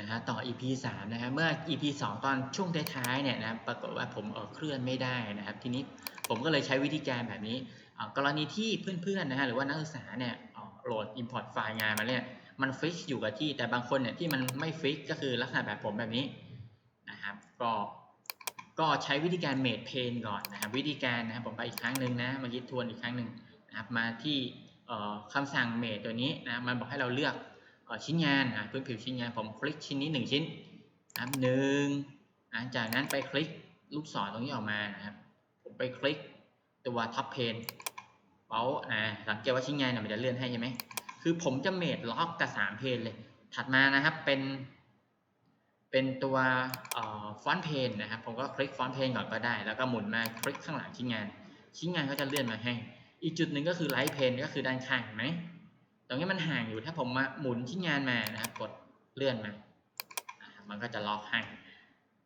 นะฮะต่อ EP 3นะครับเมื่อ EP 2 ตอนช่วงท้ายๆเนี่ยนะปรากฏว่าผมเออเคลื่อนไม่ได้นะครับ ทีนี้ผมก็เลยใช้วิธีการแบบนี้ กรณีที่เพื่อนๆนะฮะหรือว่านักศึกษาเนี่ยออโหลด import ไฟล์งานมาเนี่ยมันฟิกอยู่กับที่แต่บางคนเนี่ยที่มันไม่ฟิกก็คือลักษณะแบบผมแบบนี้นะครับก็ก็ใช้วิธีการ made pane ก่อนนะครับวิธีการนะครับผมไปอีกครั้งหนึ่งนะมื่อกี้ทวนอีกครั้งหนึ่งนะครับมาที่คำสั่ง made ตัวนี้นะมันบอกให้เราเลือก ชิ้นงานอะพื้นผิวชิ้นงานผมคลิกชิ้นนี้หนึ่งชิ้นนะครับหนึ่งอะจากนั้นไปคลิกลูกศรตรงนี้ออกมานะครับผมไปคลิกตัวท็อปเพนเป้านะสังเกตว่าชิ้นงานเนี่ยมันจะเลื่อนให้ใช่ไหมคือผมจะเมดล็อกกับสามเพนเลย ถัดมานะครับเป็นเป็นตัวฟอนต์เพนนะครับผมก็คลิกฟอนต์เพนก่อนก็ได้ แล้วก็หมุนมาคลิกข้างหลังชิ้นงาน ชิ้นงานก็จะเลื่อนมาให้ อีกจุดหนึ่งก็คือไลท์เพนก็คือด้านข้างเห็นไหม ตรงนี้มันห่างอยู่ถ้าผมมาหมุนชิ้นงานมานะครับ กดเลื่อนมามันก็จะล็อกให้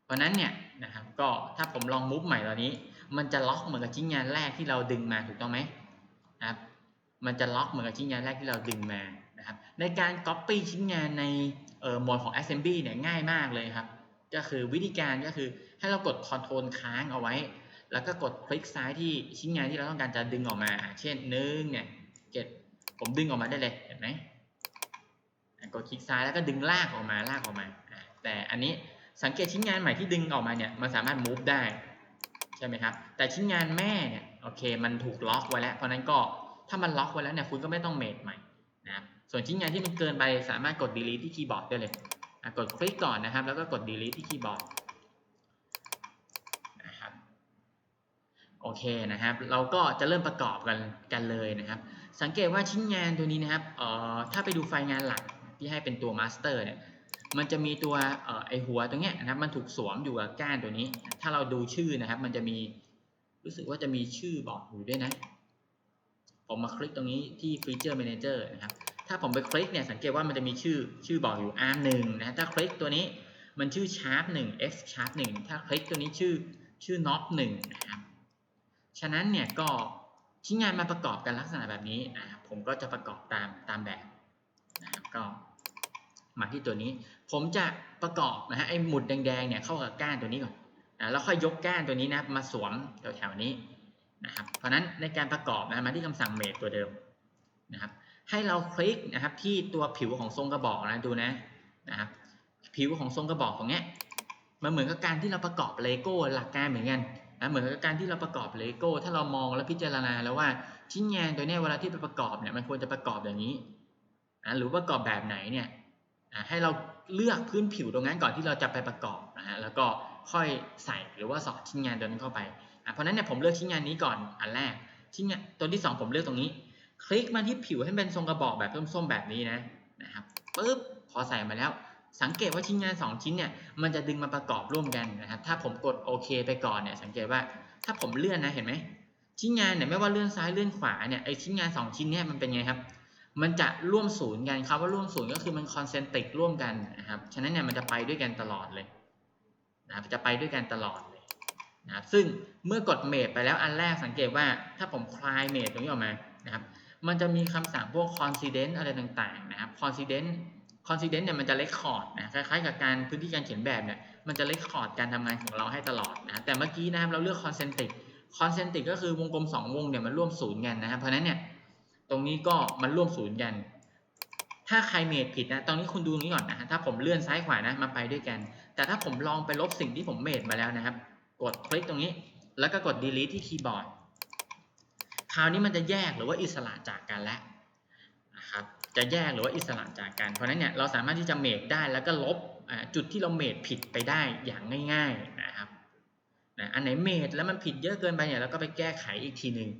เพราะนั้นเนี่ยนะครับ ก็ถ้าผมลองมุฟใหม่ตอนนี้ มันจะล็อกเหมือนกับชิ้นงานแรกที่เราดึงมาถูกต้องไหมนะครับ มันจะล็อกเหมือนกับชิ้นงานแรกที่เราดึงมานะครับ ในการ Copy ชิ้นงานในเอ่อโหมดของ Assembly เนี่ยง่ายมากเลยครับ ก็คือวิธีการก็คือให้เรากด Ctrl ค้างเอาไว้ แล้วก็กดคลิกซ้ายที่ชิ้นงานที่เราต้องการจะดึงออกมา เช่นหนึ่งเนี่ยเก็บ ผมดึงออกมาได้เลยเห็นไหมกดคลิกซ้ายแล้วก็ดึงลากออกมาลากออกมา แต่อันนี้สังเกตชิ้นงานใหม่ที่ดึงออกมาเนี่ยมันสามารถ move ได้ใช่ไหมครับ แต่ชิ้นงานแม่เนี่ยโอเคมันถูกล็อกไว้แล้ว เพราะนั้นก็ถ้ามันล็อกไว้แล้วเนี่ยคุณก็ไม่ต้องเมดใหม่นะครับส่วนชิ้นงานที่มันเกินไปสามารถกด delete ที่คีย์บอร์ดได้เลยกดคลิกก่อนนะครับ แล้วก็กด delete ที่คีย์บอร์ดนะครับ โอเคนะครับ เราก็จะเริ่มประกอบกันกันเลยนะครับ สังเกตว่าชิ้นงานตัวนี้นะครับเอ่อถ้าไปดูไฟล์งานหลักที่ให้เป็นตัวมาสเตอร์เนี่ยมันจะมีตัวเอ่อไอหัวตรงเนี้ยนะครับ มันถูกสวมอยู่กับก้านตัวนี้ ถ้าเราดูชื่อนะครับ มันจะมีรู้สึกว่าจะมีชื่อบอกอยู่ด้วยนะผมมาคลิกตรงนี้ที่ Feature Manager นะครับ ถ้าผมไปคลิกเนี่ยสังเกตว่ามันจะมีชื่อชื่อบอกอยู่ ARM 1นะถ้าคลิกตัวนี้มันชื่อ Sharp 1 F Sharp 1ถ้าคลิกตัวนี้ชื่อชื่อ Knob 1นะครับ ฉะนั้นเนี่ยก็ชิ้นงานมาประกอบกันลักษณะแบบนี้นะครับผมก็จะประกอบตามตามแบบนะครับก็มาที่ตัวนี้ ผมจะประกอบนะฮะไอ้หมุดแดงๆเนี่ยเข้ากับก้านตัวนี้ก่อนนะแล้วค่อยยกก้านตัวนี้นะมาสวมแถวๆนี้นะครับเพราะนั้นในการประกอบนะมาที่คำสั่ง make ตัวเดิมนะครับให้เราคลิกนะครับที่ตัวผิวของทรงกระบอกนะดูนะนะครับผิวของทรงกระบอกตรงเนี้ยมันเหมือนกับการที่เราประกอบเลโก้หลักการเหมือนกัน นะเหมือนกับการที่เราประกอบเลโก้ ถ้าเรามองและพิจารณาแล้วว่าชิ้นงานตัวเนี้ยเวลาที่ไปประกอบเนี่ยมันควรจะประกอบอย่างนี้นะหรือประกอบแบบไหนเนี่ยให้เราเลือกพื้นผิวตรงนั้นก่อนที่เราจะไปประกอบนะฮะแล้วก็ค่อยใส่หรือว่าสอดชิ้นงานตัวนั้นเข้าไปเพราะนั้นเนี่ยผมเลือกชิ้นงานนี้ก่อนอันแรกชิ้นงานตัวที่สองผมเลือกตรงนี้ คลิกมาที่ผิวให้เป็นทรงกระบอกแบบส้มๆแบบนี้นะนะครับปึ๊บพอใส่มาแล้ว สังเกตว่าชิ้นงาน 2 ชิ้นเนี่ยมันจะดึงมาประกอบร่วมกันนะครับถ้าผมกดโอเคไปก่อนเนี่ยสังเกตว่าถ้าผมเลื่อนนะเห็นไหมชิ้นงานเนี่ยไม่ว่าเลื่อนซ้ายเลื่อนขวาเนี่ยไอชิ้นงาน 2 ชิ้นเนี่ยมันเป็นไงครับ มันจะร่วมศูนย์กันครับว่าร่วมศูนย์ก็คือมันคอนเซนทริกร่วมกันนะครับฉะนั้นเนี่ยมันจะไปด้วยกันตลอดเลยนะครับจะไปด้วยกันตลอดเลยนะครับซึ่งเมื่อกดเมดไปแล้วอันแรกสังเกตว่าถ้าผมคลายเมดตรงนี้ออกมานะครับมันจะมีคำสั่งพวก confidence อะไรต่างๆนะครับ confidence confidence เนี่ยมันจะ record นะคล้ายๆกับการพื้นที่การเขียนแบบเนี่ยมันจะ record การทำงานของเราให้ตลอดนะแต่เมื่อกี้นะครับเราเลือก concentric concentric ก็คือวงกลม 2 วงเนี่ยมันร่วมศูนย์กันนะครับเพราะนั้นเนี่ยตรงนี้ก็มันร่วมศูนย์กัน ถ้าใครเมดผิดนะตรงนี้คุณดูนี้ก่อนนะฮะถ้าผมเลื่อนซ้ายขวานะมาไปด้วยกัน แต่ถ้าผมลองไปลบสิ่งที่ผมเมดมาแล้วนะครับ กดคลิกตรงนี้ แล้วก็กด delete ที่คีย์บอร์ดคราวนี้มันจะแยกหรือว่าอิสระจากกันแล้ว นะครับจะแยกหรือว่าอิสระจากกัน เพราะนั้นเนี่ยเราสามารถที่จะเมดได้แล้วก็ลบจุดที่เราเมดผิดไปได้อย่างง่าย ๆนะครับนะอันไหนเมดแล้วมันผิดเยอะเกินไปเนี่ยเราก็ไปแก้ไขอีกทีหนึ่ง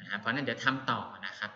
นะครับเพราะนั้นเดี๋ยวทำต่อนะครับ